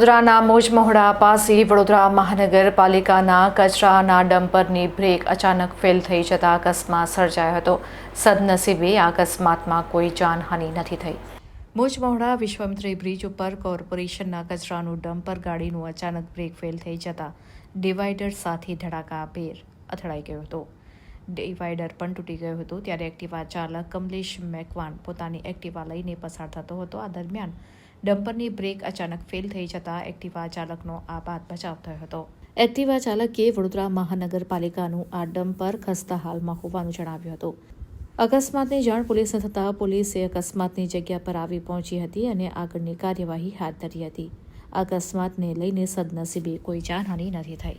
વડોદરાના મોજમહોડા પાસે વડોદરા મહાનગરપાલિકાના કચરાના ડમ્પરની બ્રેક અચાનક ફેલ થઈ જતા અકસ્માત સર્જાયો હતો. સદનસીબે આ અકસ્માતમાં કોઈ જાનહાનિ નથી થઈ. મોજમહોડા વિશ્વમિત્રી બ્રિજ ઉપર કોર્પોરેશનના કચરાનું ડમ્પર ગાડીનું અચાનક બ્રેક ફેલ થઈ જતા ડિવાઈડર સાથે ધડાકા પેર અથડાઈ ગયો હતો. ડિવાઈડર પણ તૂટી ગયું હતું, ત્યારે એક્ટિવા ચાલક કમલેશ મેકવાન પોતાની એક્ટિવા લઈને પસાર થતો હતો. આ દરમિયાન ડમ્પરની બ્રેક અચાનક ફેલ થઈ જતાં એક્ટિવા ચાલકનો આબાદ બચાવ થયો હતો. એક્ટિવા ચાલકે વડોદરા મહાનગરપાલિકાનું આ ડમ્પર ખસ્તા હાલમાં હોવાનું જણાવ્યું હતું. અકસ્માતની જાણ પોલીસને થતાં પોલીસે અકસ્માતની જગ્યા પર આવી પહોંચી હતી અને આગળની કાર્યવાહી હાથ ધરી હતી. અકસ્માતને લઈને સદનસીબે કોઈ જાનહાનિ નથી થઈ.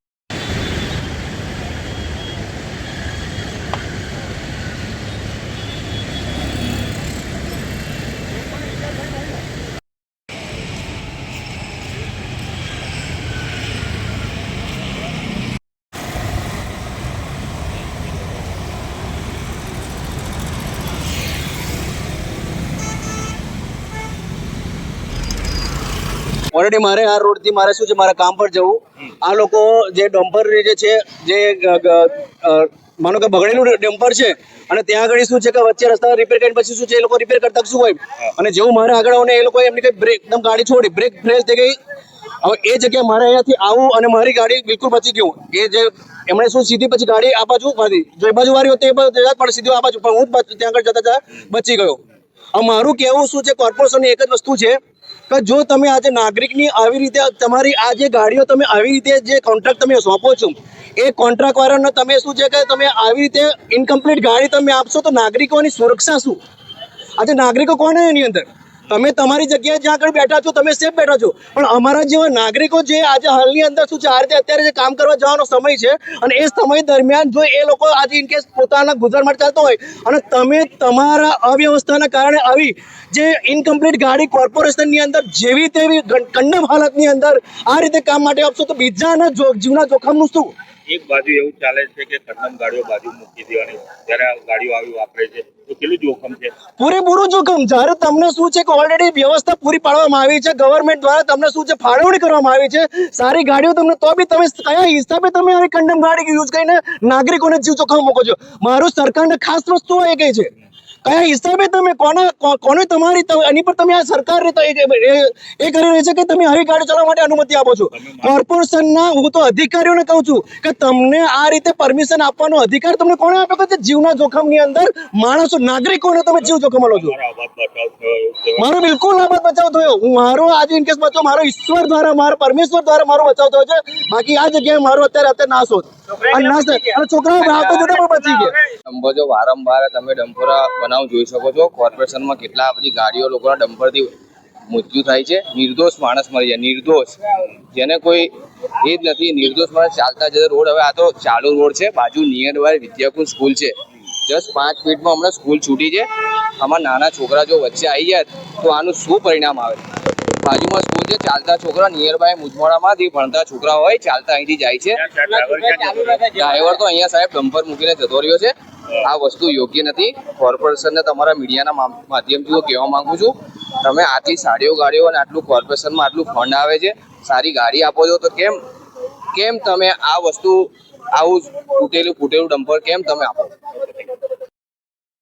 ઓલરેડી મારે આ રોડથી મારે શું છે મારા કામ પર જવું. આ લોકો જે ડમ્પર જે છે જે માનો કે બગડેલું ડમ્પર છે અને ત્યાં આગળ શું છે કે વચ્ચે રસ્તા રિપેર કરીને પછી શું છે એ લોકો રિપેર કરતા શું હોય? અને જેવું મારે આગળ આવે એ લોકો એમની કઈ બ્રેક એકદમ ગાડી છોડી બ્રેક ફેલ થઈ ગઈ. હવે એ જગ્યાએ મારે અહીંયાથી આવું અને મારી ગાડી બિલકુલ બચી ગયું. એ જે એમણે શું સીધી પછી ગાડી આ બાજુ વાળી જો એ બાજુ વાળી હતી એ બાજુ પણ સીધી આ બાજુ પણ હું જ ત્યાં આગળ જતા જતા બચી ગયો. હવે મારું કહેવું શું છે કોર્પોરેશનની એક જ વસ્તુ છે કે જો તમે આજે નાગરિકની આવી રીતે તમારી આ જે ગાડીઓ તમે આવી રીતે જે કોન્ટ્રાક્ટ તમે સોંપો છો, એ કોન્ટ્રાક્ટવાળાને તમે શું છે કે તમે આવી રીતે ઇનકમ્પ્લીટ ગાડી તમે આપશો તો નાગરિકોની સુરક્ષા શું? આજે નાગરિકો કોણ એની અંદર? તમે તમારી જગ્યાએ જ્યાં આગળ બેઠા છો, તમે સેફ બેઠા છો. પણ અમારા જેવા નાગરિકો જે આજે હાલની અંદર શું છે, આ રીતે અત્યારે જે કામ કરવા જવાનો સમય છે, અને એ સમય દરમિયાન જો એ લોકો આજે ઇનકેસ પોતાના ગુજરાત માટે ચાલતો હોય, અને તમે તમારા અવ્યવસ્થાના કારણે આવી જે ઇનકમ્પ્લીટ ગાડી કોર્પોરેશનની અંદર જેવી તેવી કંડમ હાલતની અંદર આ રીતે કામ માટે આપશો તો બીજાના જીવના જોખમનું શું? એક બાજુ એવું ચાલે છે કે ખતમ ગાડીઓ બાજુ મૂકી દેવાની. જ્યારે આ ગાડીઓ આવી વાપરે છે, તો કેટલું જોખમ છે? પૂરેપૂરું જોખમ. જ્યારે તમને શું છે કે ઓલરેડી વ્યવસ્થા પૂરી પાડવામાં આવી છે ગવર્મેન્ટ દ્વારા તમને શું છે, ફાળવણી કરવામાં આવી છે, સારી ગાડીઓ તમને, તો બી તમે કયા હિસાબે તમે આવી કંડમ ગાડી યુઝ કરીને નાગરિકોને જીવ જોખમ મૂકો છો? મારું સરકારને ખાસ વસ્તુ એ કહે છે કયા હિસાબે તમે કોના કોને તમારી એની પર તમે આ સરકારને તો એ કરી રહી છે કે તમે આવી ગાડી ચલાવવા માટે અનુમતિ આપો છો? કોર્પોરેશનના હું તો અધિકારીઓને કહું છું કે તમને આ રીતે પરમિશન આપવાનો અધિકાર તમને કોણે આપ્યો કે જીવના જોખમની અંદર માણસો નાગરિકોને તમે જીવ જોખમ લો છો? મારો બિલકુલ આબાદ બચાવ થયો. હું મારો આજે ઇન કેસ બચાવ મારો ઈશ્વર દ્વારા મારા પરમેશ્વર દ્વારા મારો બચાવ થયો છે. બાકી આ જગ્યાએ મારો અત્યારે અત્યારે નાશ હોત અને નાશ થાય. અને છોકરાઓ આવતા જોડે પણ બચી ગયા. ડમ્પર જો વારંવાર તમે ડમ્પર બનાવ જોઈ શકો છો. કોર્પોરેશનમાં કેટલા બધી ગાડીઓ લોકોના ડમ્પરથી મૃત્યુ થાય છે. નિર્દોષ માણસ મરી જાય. નિર્દોષ. જેને કોઈ એ જ નથી. નિર્દોષ માણસ ચાલતા જતા રોડ. હવે આ તો ચાલુ રોડ છે. બાજુ નિયર બાય વિદ્યાકુંજ સ્કૂલ છે. જસ્ટ પાંચ મિનિટમાં હમણાં સ્કૂલ છૂટી છે. આમાં નાના છોકરા જો વચ્ચે આવી જાય તો આનું શું પરિણામ આવે? બાજુમાં સ્કૂલ છે. ચાલતા છોકરા નિયર બાય મુજમોડામાંથી ભણતા છોકરા હોય ચાલતા અહીંથી જાય છે? ડ્રાઈવર તો અહીંયા સાહેબ ડમ્પર મૂકીને જતો રહ્યો છે. આ વસ્તુ યોગ્ય નથી કોર્પોરેશનને તમારા મીડિયાના માધ્યમથી હું કહેવા માંગુ છું તમે આટલી સાડીઓ ગાડીઓ અને આટલું કોર્પોરેશનમાં આટલું ફંડ આવે છે, સારી ગાડી આપો છો તો કેમ કેમ તમે આ વસ્તુ આવું તૂટેલું, ફૂટેલું ડમ્પર કેમ તમે આપો છો?